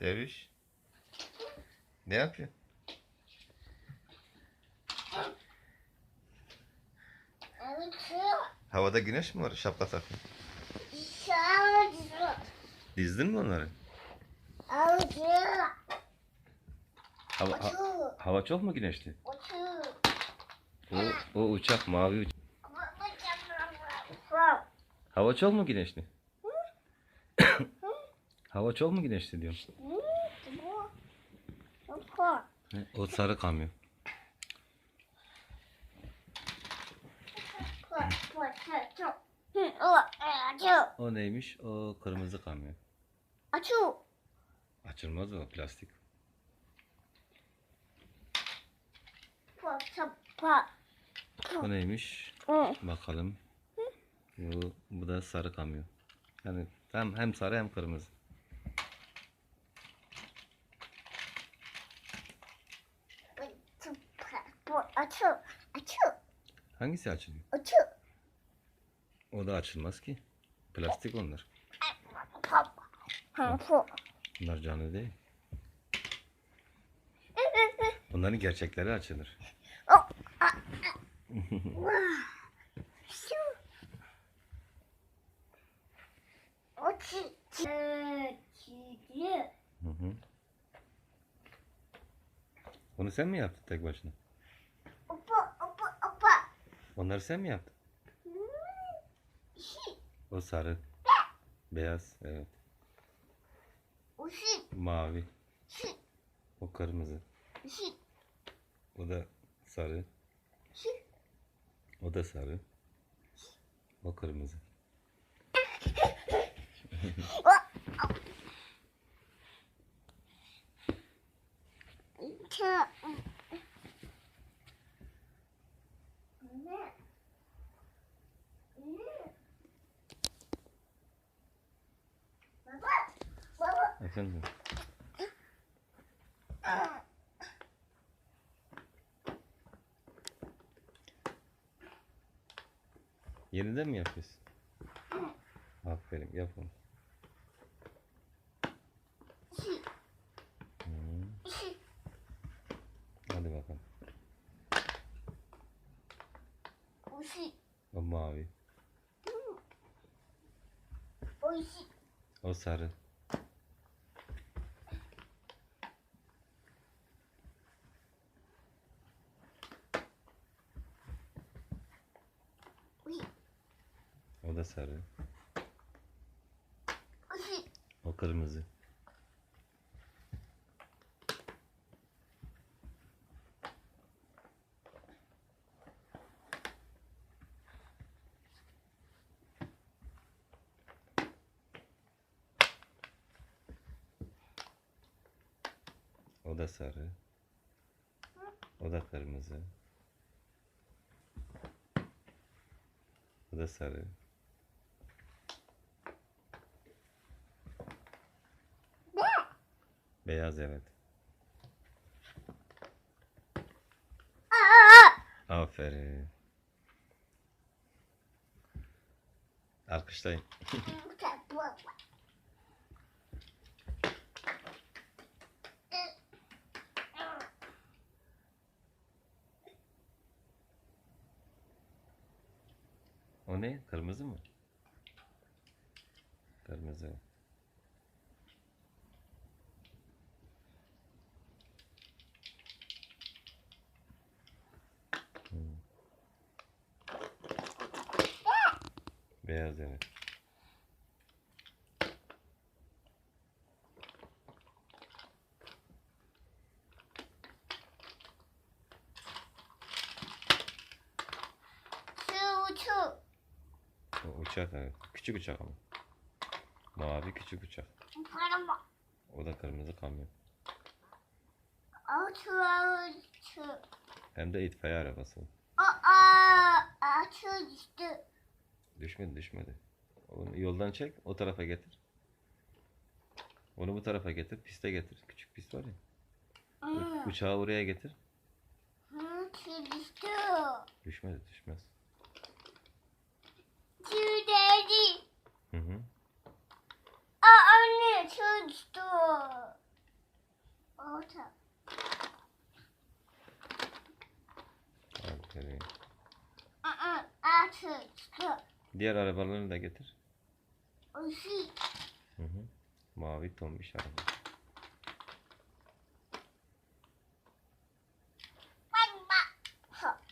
Derviş. Ne yapıyor? Havada güneş mi var? Şapka takın. Dizdin mi onları? Hava, ha- hava çok mu güneşli? O, o uçak mavi uçak. Hava çok mu güneşli? hava çok mu güneşli diyorum. Ne? O sarı kamyon. O neymiş? O kırmızı kamyon. Açu. Açılmaz o plastik. O neymiş? Bakalım. Bu, bu da sarı kamyon. Yani hem, hem sarı hem kırmızı. Açu. Açu. Hangisi açılıyor? Açu. O da açılmaz ki. Plastik onlar. Bunlar canlı değil. Bunların gerçekleri açılır. O çiçeği. Onu sen mi yaptın tek başına? Onları sen mi yaptın? O sarı. Beyaz. Evet. Mavi. O kırmızı. O da sarı. O da sarı. O kırmızı. Çı. Ne? Ne? Baba. Efendim. Yeniden mi yapıyorsun? Aferin yap onu. Şi. Hadi bakalım. O mavi. O sarı. Uy. O da sarı. O kırmızı. O da sarı. O da kırmızı. O da sarı. Beyaz evet. Aferin. Alkışlayın. O ne? Kırmızı mı? Kırmızı. Hmm. Beyaz evet. Çu çu. O uçak evet. Küçük uçak ama. Mavi küçük uçak. O da kırmızı kamyon. Açu. Hem de itfaiye arabası. Aa. Düştü. Düşmedi düşmedi. Onu yoldan çek o tarafa getir. Onu bu tarafa getir. Piste getir. Küçük pist var ya. Aa. Uçağı oraya getir. Açu düştü. Düşmedi düşmez. Dedi. Hı hı. Aa anne çu düştü. Orta. Aferin. Aa, altı çıktı. Diğer arabalarını da getir. Işık. Hı hı. Mavi tombiş araba.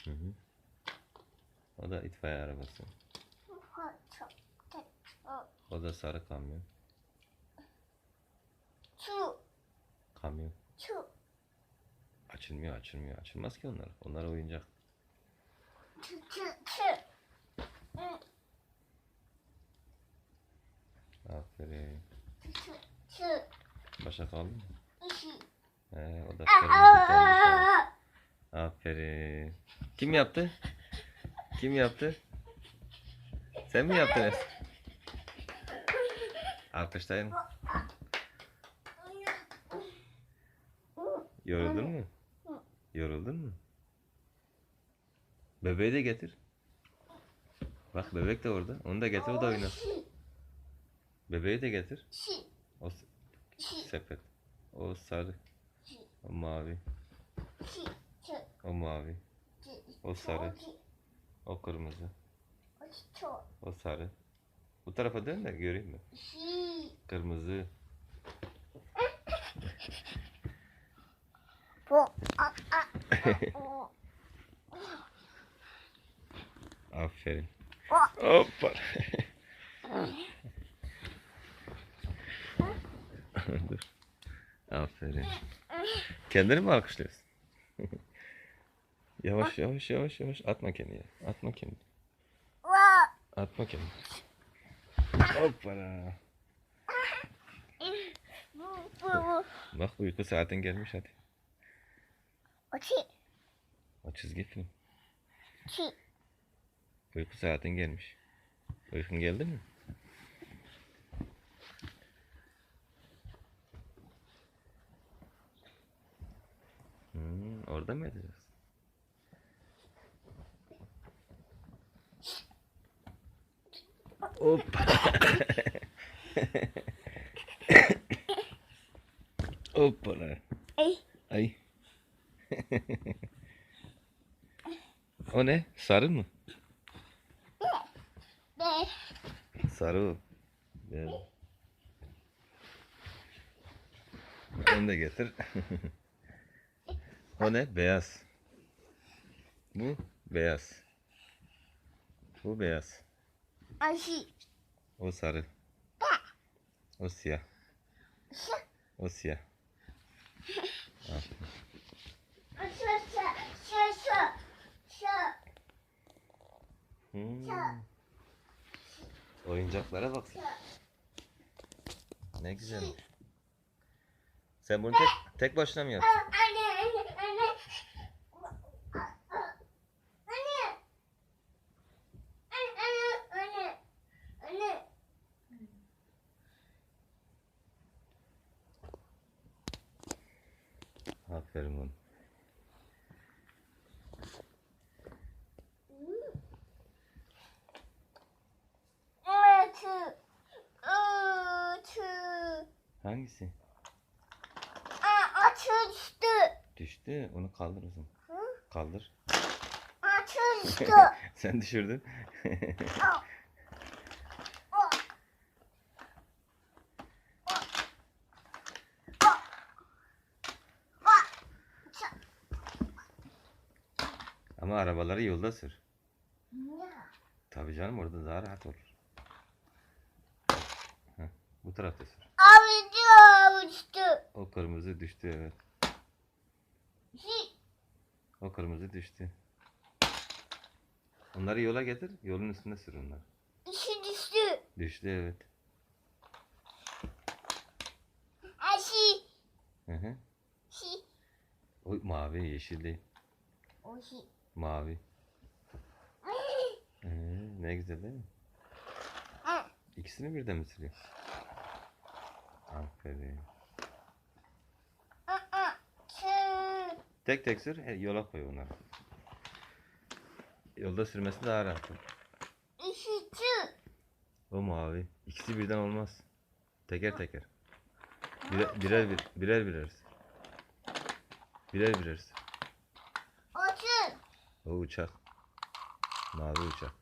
Hı hı. O da itfaiye arabası. O da sarı kamyon. Şu. Kamyon. Şu. Açılmıyor açılmıyor. Açılmaz ki onlar. Onlar oyuncak. Çı çı çı. Hı, Aferin. Başa kaldı mı? He, o da Aa, kırmızı araba. aa. Aferin. Kim yaptı? Kim yaptı? Sen mi yaptın? Alkışlayın. Yoruldun mu? Yoruldun mu? Bebeği de getir. Bak bebek de orada. Onu da getir o da oynar. Bebeği de getir. O sepet. O sarı. O mavi. O mavi. O sarı. O kırmızı. O sarı. Bu tarafa dön de göreyim mi? ışık. Kırmızı. Aferin. Hoppa. Dur. Aferin. Kendini mi alkışlıyorsun? yavaş yavaş yavaş yavaş atma kendini. Atma kendini. Atma kendini. Hoppala. bu, bu. Bak uyku saatin gelmiş hadi. O çi, O çizgi film. çi. Uyku saatin gelmiş. Uykun geldi mi? Hmm, orada mı yatacağız? Hoppala. Ey, Ay. o ne? Sarı mı? Sarı. Gel. Onu da getir. o ne? Beyaz. Bu beyaz. Bu beyaz. aşı, O sarı. O siyah. O siyah. Aferin. Hmm. Oyuncaklara bak. Ne güzel. Sen bunu tek, tek başına mı yaptın? Anne, anne, anne. Anne. Anne, anne, anne. Anne. Aferin oğlum. Hangisi? Aa, Altı düştü. Düştü. Onu kaldır o zaman. Hı? Kaldır. Altı düştü. Sen düşürdün. Aa. Aa. Aa. Aa. Ç- Ama arabaları yolda sür. Tabii canım orada daha rahat olur. Heh, bu tarafta sür. Avucu düştü. O kırmızı düştü evet. O kırmızı düştü. Onları yola getir. Yolun üstünde sür onları. İşi düştü. Düştü evet. Aşı. Hı hı. Hi. O mavi yeşil değil. O hi. Mavi. Ee, ne güzel değil mi? İkisini birden mi sürüyor? Aferin. Tek tek sür, he, yola koy onları. Yolda sürmesi daha rahat. çı. O mavi. İkisi birden olmaz. Teker teker. Birer birer, bir- birer, birer. Birer birer. O uçak. Mavi uçak.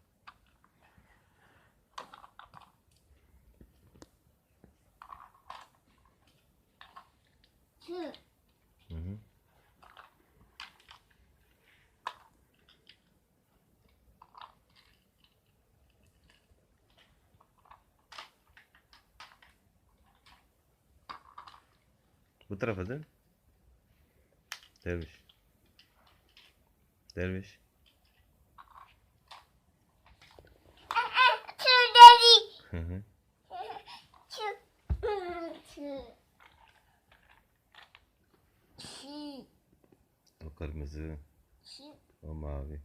Hı. Bu tarafa dön. Derviş. Derviş. Daddy. Hı hı. O kırmızı, o mavi.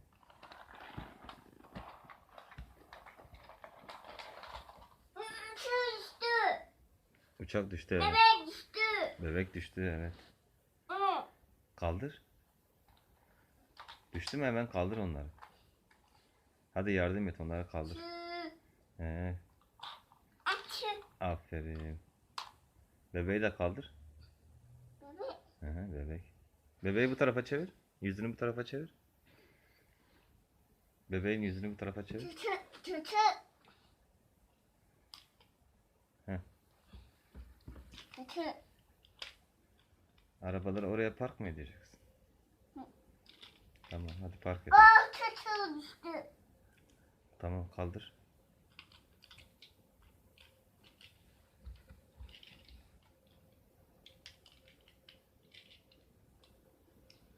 Uçak düştü evet. Bebek düştü. Bebek düştü evet. Kaldır. Düştü mü hemen kaldır onları. Hadi yardım et onları kaldır. Two. aferin. Bebeği de kaldır. Bebek. Hı, bebek. Bebeği bu tarafa çevir. Yüzünü bu tarafa çevir. Bebeğin yüzünü bu tarafa çevir. Tutu. Tutu. Heh. Tutu. Arabaları oraya park mı edeceksin? Tamam hadi park et. Aa tutu düştü. Tamam kaldır.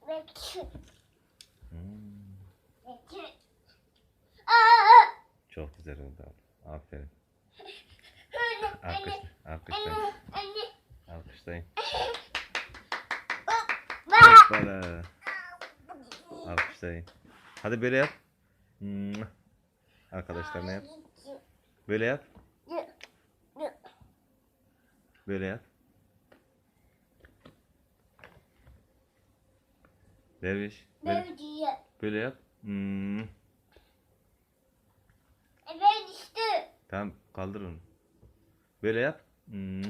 Bekle. Hmm. Aa. çok güzel oldu abi. Aferin. Alkış, alkışlayın. Alkışlayın. Hoppala. Alkışlayın. Hadi böyle yap. Arkadaşlarına yap. Böyle yap. Böyle yap. Derviş. Böyle, böyle yap. Hmm. Ben düştü. Tamam kaldır onu. Böyle yap. Hmm.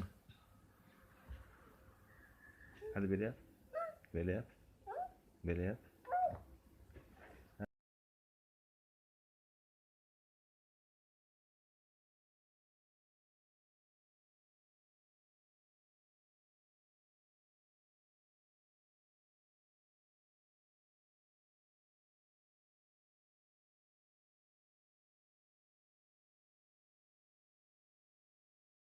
Hadi böyle yap. Böyle yap. Böyle yap.